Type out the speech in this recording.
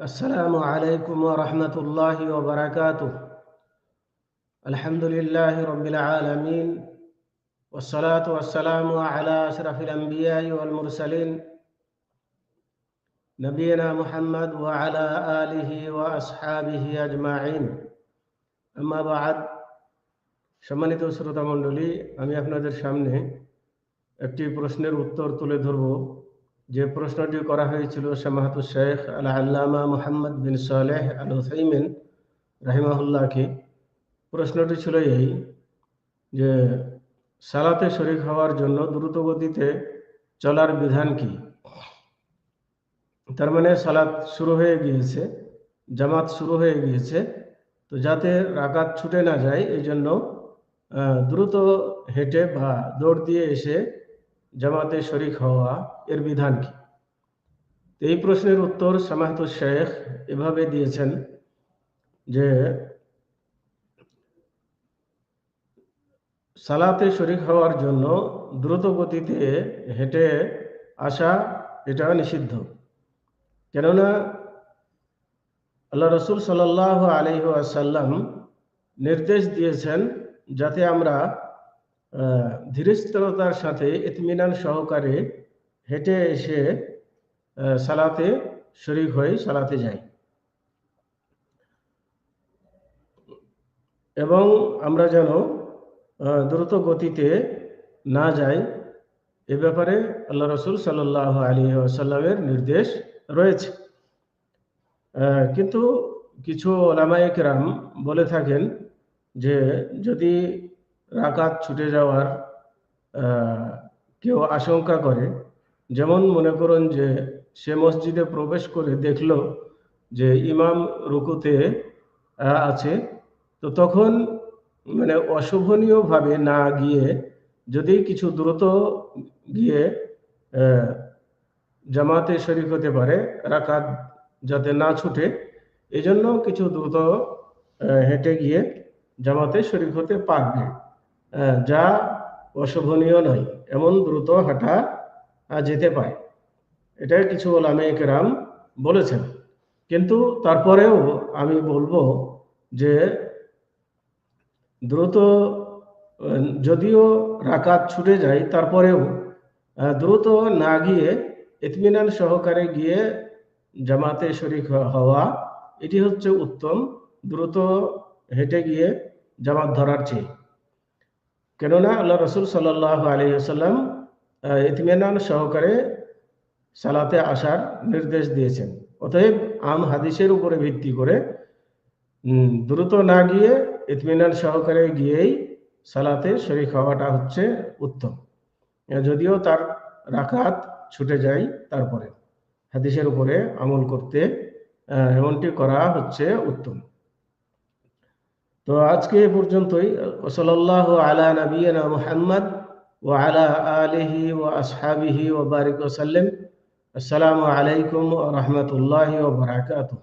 السلام عليكم ورحمة الله وبركاته الحمد لله رب العالمين والصلاة والسلام على أشرف الأنبياء والمرسلين نبينا محمد وعلى آله وأصحابه أجمعين أما بعد সম্মানিত শ্রোতা মণ্ডলী আমি আপনাদের সামনে একটি প্রশ্নের উত্তর তুলে ধরব যে প্রশ্নটি করা হয়েছিল শামাহাতুল শেখ আল আল্লামা মোহাম্মদ বিন সালেহ আল হুসাইমিন রাহিমাহুল্লাহকে, প্রশ্নটি ছিল এই যে সালাতে শরিক হওয়ার জন্য দ্রুত গতিতে চলার বিধান কি? তার মানে সালাত শুরু হয়ে গিয়েছে, জামাত শুরু হয়ে গিয়েছে, তো যাতে রাকাত ছুটে না যায়, এই জন্য দ্রুত হেঁটে বা দৌড় দিয়ে এসে জামাতে শরিক হওয়া এর বিধান কি? এই প্রশ্নের উত্তর সামাহত শেখ এভাবে দিয়েছেন যে, সালাতে শরিক হওয়ার জন্য দ্রুত গতিতে হেঁটে আসা এটা নিষিদ্ধ। কেননা, আল্লাহ রসুল সাল্লাহ আলহি আসাল্লাম নির্দেশ দিয়েছেন যাতে আমরা ধীরস্থিরতার সাথে ইতমিনান সহকারে হেঁটে এসে সালাতে শরিক হয়ে সালাতে যাই এবং আমরা যেন দ্রুত গতিতে না যাই, এ ব্যাপারে আল্লাহ রসুল সাল্লাহ আলী আসাল্লামের নির্দেশ রয়েছে। কিন্তু কিছু ওলামায়িকরাম বলে থাকেন যে, যদি রাকাত ছুটে যাওয়ার কেউ আশঙ্কা করে। যেমন মনে করুন যে সে মসজিদে প্রবেশ করে দেখল যে ইমাম রুকুতে আছে। তো তখন মানে অশোভনীয়ভাবে না গিয়ে, যদি কিছু দ্রুত গিয়ে জামাতে শরিক হতে পারে, রাকাত যাতে না ছুটে, এজন্য কিছু দ্রুত হেঁটে গিয়ে জামাতে শরিক হতে পারবে। যা অশোভনীয় নয়, এমন দ্রুত হাঁটা যেতে পারে এটা কিছু ওলামে কেরাম বলেছেন। কিন্তু তারপরেও আমি বলব যে, দ্রুত যদিও রাকাত ছুটে যায়, তারপরেও দ্রুত না গিয়ে ইতমিনান সহকারে গিয়ে জামাতে শরিক হওয়া, এটি হচ্ছে উত্তম। দ্রুত হেঁটে গিয়ে জামাত ধরার চেয়ে। কেননা আল্লাহ রসুল সাল্লাহ আলী আসাল্লাম ইতমিনান সহকারে সালাতে আসার নির্দেশ দিয়েছেন। অতএব আম হাদিসের উপরে ভিত্তি করে দ্রুত না গিয়ে ইতমিনান সহকারে গিয়েই সালাতে শরিক হওয়াটা হচ্ছে উত্তম। যদিও তার রাখাত ছুটে যায় তারপরে, হাদিসের উপরে আমল করতে এমনটি করা হচ্ছে উত্তম। তো আজকে এ পর্যন্তই সাল্লাহ আলা নবীনা মুহাম্মদ ও আলা আলিহি ও আসহাবিহি ও বারিক ওসাল্লাম আসসালামু আলাইকুম রহমতুল্লাহ ও বারাকাতুহ